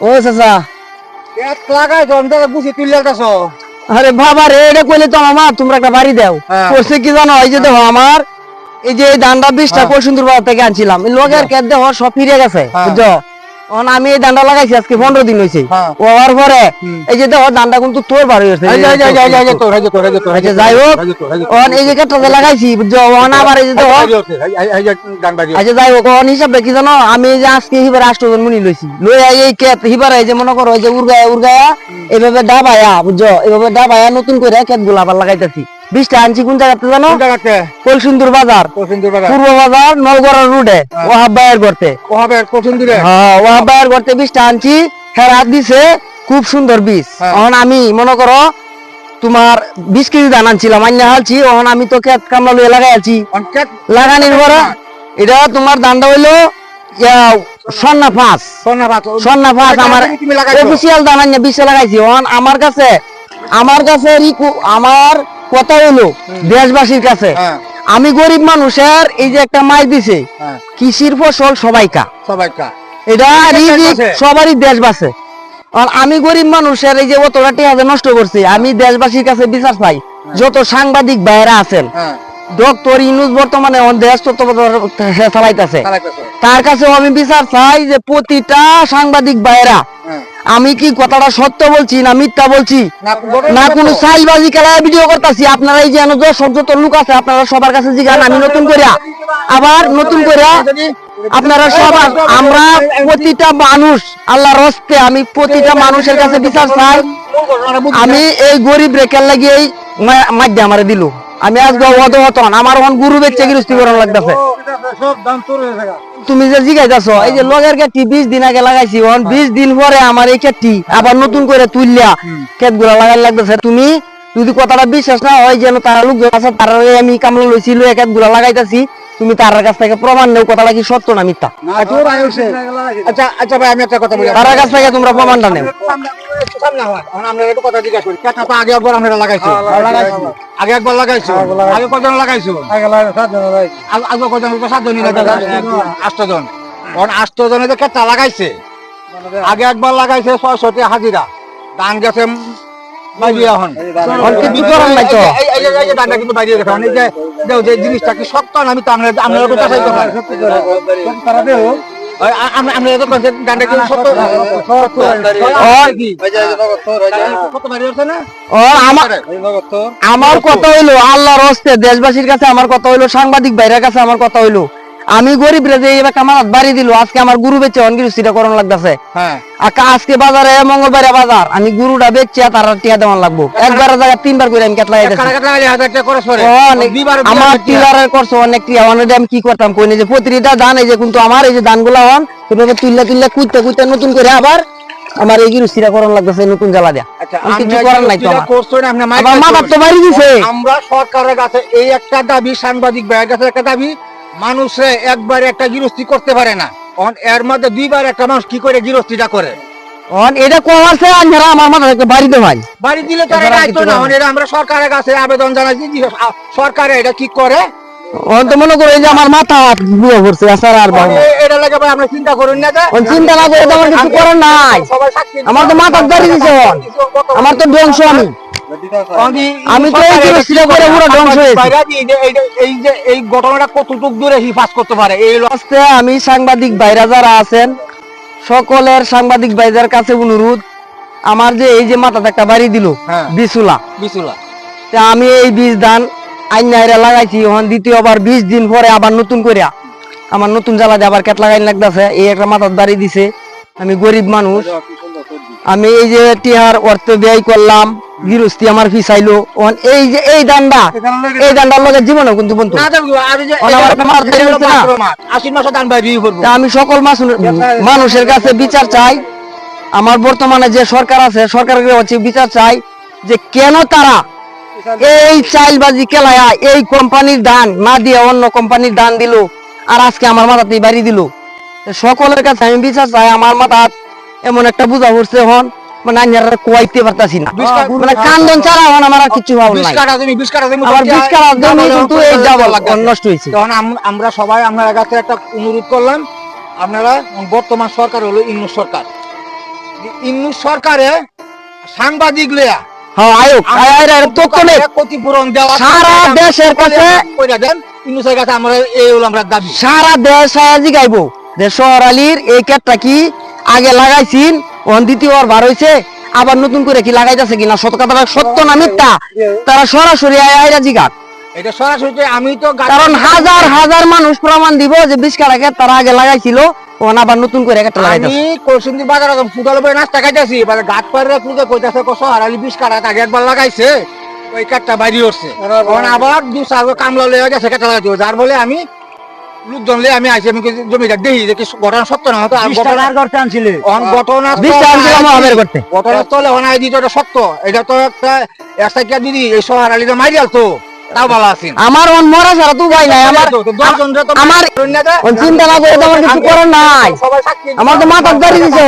ও চাচা। এক লাগাই তাকে বুঝি তুই লেগেছ আরে বাবা রে এটা কইলে তো আমার তোমরা একটা বাড়ি দাও। হ্যাঁ। করছে কি জানো? এই যে দেখো আমার এই যে এই দান্ডা বিষটা হ্যাঁ। কলসুন্দর বাজার থেকে আনছিলাম। লোকের লগের দেহ দেখো সব ফিরে গেছে হ্যাঁ। বুঝছ? আমি এই দান্ডা লাগাইছি আজকে পনেরো দিন হয়েছে হ্যাঁ। হওয়ার পরে। এই যে দেখো দান্ডা কিন্তু তোর বাড়ি হয়েছে আচ্ছা, যাই হোক এই যে এই কেটটা লাগাইছি আবার এই যে দেখো। আচ্ছা যাই হোক অন হিসাবে কি জানো আমি এই যে আজকে হিবার আষ্টজন মুনি লইছি লই আই এই কেত হিবার এই যে মনে করো এই যে উর্গায়া উর্গায়া এইভাবে ডাবায়া বুঝছ এইভাবে ডাবায়া নতুন করে কেতগুলা আবার লাগাইতেছি বিশটা আনছি কোন জায়গাতে জানো? কলসুন্দর বাজার। পূর্ব বাজার নলগড়া রোডে ওহাবায়ের করতে ও হবে কসিন্দুরে? হ্যাঁ ওহাবায়ের করতে বিশটা আনছি। দিছে খুব সুন্দর বীজ। হ্যাঁ। এখন আমি মনে করো তোমার বিশ কেজি ধান আনছিলাম আন্য হালছি এখন আমি তো কেত কামলা লইয়া লাগাই আছি। লাগানির পরে এটা তোমার দানটা হইল সন্না পাঁচ। সন্না পাঁচ। আমার অফিসিয়াল দান আনিয়ে বিশে লাগাইছি। এখন আমার কাছে আমার কাছে আমার কথা হইল দেশবাসীর কাছে। হ্যাঁ, আমি গরিব মানুষের এই যে একটা মাই দিছে হ্যাঁ, কৃষির ফসল সবাইকা। এটা। সবারই দেশ আর আমি গরিব মানুষের এই যে অতটা টিহাজে নষ্ট করছি আমি দেশবাসীর কাছে বিচার চাই। যত সাংবাদিক বাইরা আছেন হ্যাঁ, ডক্টর ইনুজ বর্তমানে দেশ তত্ত্বাবধান চালাইতেছে। চালাইতেছে। তার কাছেও আমি বিচার চাই যে প্রতিটা সাংবাদিক হ্যাঁ। আমি কি কথাটা সত্য বলছি না মিথ্যা বলছি? না, কোনো। সাইলবাজি খেলায় ভিডিও করতেছি? আপনারা এই যে দর্শক লোক আছে আপনারা সবার কাছে জিগান আমি নতুন করিয়া। আবার নতুন করিয়া আপনারা সবার আমরা প্রতিটা মানুষ আল্লাহর হস্তে আমি প্রতিটা মানুষের কাছে বিচার চাই। আমি এই গরিব রেখার লাগিয়ে এই মাধ্যমে আমারে দিল। আমি আজকে অত হতন আমার এখন গুরু বেচে গৃহস্থী করানো লাগতেছে। তুমি যে জিগাইতেছ এই যে লগের কেটটি বিশ দিন আগে লাগাইছি এখন বিশ দিন পরে আমার এই কেটটি আবার নতুন করে তুললিয়া ক্ষেতগুলা লাগাই লাগতেছে। তুমি যদি কথাটা বিশ্বাস না হয় যেন তারা লোকজন আছে তারা আমি কামলা লইছি লই ক্ষেতগুলা লাগাইতেছি। তুমি তার কাছ থেকে প্রমাণ নেও কথাটা কি সত্য না মিথ্যা। আচ্ছা আচ্ছা ভাই আমি একটা কথা বলি তার কাছ থেকে তোমরা প্রমাণটা নেও আগে একবার লাগাইছো। আগে কজন লাগাইছো? কজন? লাগাইছে, একবার লাগাইছে ছয়শটি হাজিরা ধান গেছে উম বাইরে এখন। এখন কিছু করার নাই তো। এই- এই- এই- এই যে ধানটা কিন্তু বাইরে গেছে। এই যে- দেও যে জিনিসটা কি শক্ত না? আমি তো আমরা আমরা একটু যাচাই করব। ওই আ- আমরা আমরা তো বলছি কি সত্য সত্য কি? কত বাইরে হচ্ছে না? ও আমার আমার কথা হইল আল্লাহর হস্তে দেশবাসীর কাছে আমার কথা হইল সাংবাদিক ভাইয়ের কাছে আমার কথা হইল। আমি গরিব রে যে এবার আমার বাড়ি দিল আজকে আমার গুরু বেচে অনগির সিটা করণ লাগতেছে। হ্যাঁ। আজকে বাজারে মঙ্গলবারে বাজার আমি গুরুটা বেচছি আর তারা টিয়া দেওয়ান লাগবো। একবার জায়গা তিনবার করে আমি কেটলাই কাটা কাটা লাগে হাজার টাকা খরচ করে অনেক দুইবার আমার টিলারের করছে অনেক টিয়া অনেক আমি কি করতাম কই যে প্রতিটা ধান এই যে কিন্তু আমার এই যে ধানগুলা হন এভাবে তুললে তুললে কুইতে কুইতে নতুন করে আবার আমার এই গিরু করণ লাগতেছে নতুন জ্বালা দিয়া। আচ্ছা আমি আমি কিছু করার নাই তো আমার। তো বাড়ি দিছে সরকারের কাছে এই একটা দাবি সাংবাদিক ভাইয়ের কাছে একটা দাবি মানুষে একবার একটা গৃহস্থী করতে পারে না। অন এর মধ্যে দুইবার একটা মানুষ কি করে গৃহস্থীটা করে? অন এটা কমার্সে আমার মাথা থেকে বাড়ি দে ভাই বাড়ি দিলে তো আর এটা আইতো না না। অন এটা আমরা সরকারের কাছে আবেদন জানাইছি যে আ- সরকার এটা কি করে? অন তো মনে করো যে আমার মাথা হাত বুয়া পড়ছে আসার আর এটা লাগে ভাই আমরা চিন্তা করুন না অন চিন্তা না করে আমার কিছু করার নাই। আমার তো দিছে অন। আমার তো ধ্বংস আমি। আমি তো এই গৃহস্থীটা করে পুরো ধ্বংস হয়েছি। এই যে- এই যে- এই এই ঘটনাটা কতটুক দূরে হিফাজ করতে পারে? এই হলো আমি সাংবাদিক ভাইরা যারা আছেন সকলের সাংবাদিক ভাইদের কাছে অনুরোধ আমার যে এই যে মাথাতে একটা বাড়ি দিল হ্যাঁ। বিশুলা তা আমি এই বীজ ধান আইনাইরা লাগাইছি এখন দ্বিতীয়বার বিশ দিন পরে আবার নতুন করিয়া আমার নতুন জ্বালা দিয়ে আবার কেট লাগাই লাগতেছে এই একটা মাথার বাড়ি দিছে। আমি গরিব মানুষ। আমি এই যে টিহার অর্থ ব্যয় করলাম গৃহস্থী আমার ফিসাইলো এখন এই যে এই দান্ডা এই দান্ডার লগে জীবনে কিন্তু বন্ধু। আমি সকল মানুষের কাছে বিচার চাই। আমার বর্তমানে যে সরকার আছে সরকারের হচ্ছে বিচার চাই যে কেন তারা এই চাইলবাজি কেলায়া এই কোম্পানির দান না দিয়ে অন্য কোম্পানির দান দিল আর আজকে আমার মাথাতে বাড়ি দিল। সকলের কাছে আমি বিচার চাই। আমার মাথা এমন একটা বুঝা পড়ছে এখন মানে আমি কোয়াইতে পারতাছি না। মানে কান্দন ছাড়া এখন আমার আর কিছু ভাব নাই। কাঠা জমি, বিশ কাঠা জমি আমার বিশ জমি কিন্তু এই করে নষ্ট হয়েছে। তখন আমরা সবাই আমরা কাছে একটা অনুরোধ করলাম আপনারা বর্তমান সরকার হলো ইন্নু সরকার। ইন্নু সরকারে সাংবাদিক লেয়া হ্যাঁ সারা দেশের কাছে- আমরা এই আমরা দাবি। সারা দেশ সায়াজি গাইব। যে শহর আলীর এই কেটটা কি আগে লাগাইছিন? দ্বিতীয়বার বার হইছে আবার নতুন করে কি লাগাইতেছে কিনা কথাটা সত্য না মিথ্যা? তারা সরাসরি এটা সরাসরি যে আমি তো কারণ হাজার হাজার মানুষ প্রমাণ দিব যে বিশ কাটাকে তারা আগে লাগাইছিল ওখানে আবার নতুন করে একটা আমি লাগাইতেছে কলসিন্দি বাজার ফুটবল উপরে নাস্তা খাইতেছি এবার গাছ পাড়ে পুজো কইতাছে কত হারালি বিশ কাটা আগে একবার লাগাইছে ওই কাঠটা বাইরে উঠছে। আবার দু চার কামলা লয়ে গেছে কাটা যার বলে আমি লোকজন লয়ে আমি আইছি আমি জমিটা দেখি যে ঘটনা সত্য না? হতো আর করতে আনছিলে। অন ঘটনা বিশ টাকা দিলাম আমাদের করতে। ঘটনাস্থলে হন আই দিত এটা সত্য। এটা তো একটা একটা দিদি এই শহর আলিতে মারিয়াল তো। আমার অন মরা ছাড়া তো ভাই নাই। আমার আমার চিন্তা না করে আমার কিছু করার নাই। আমার তো মাথার দাঁড়িয়ে দিছে।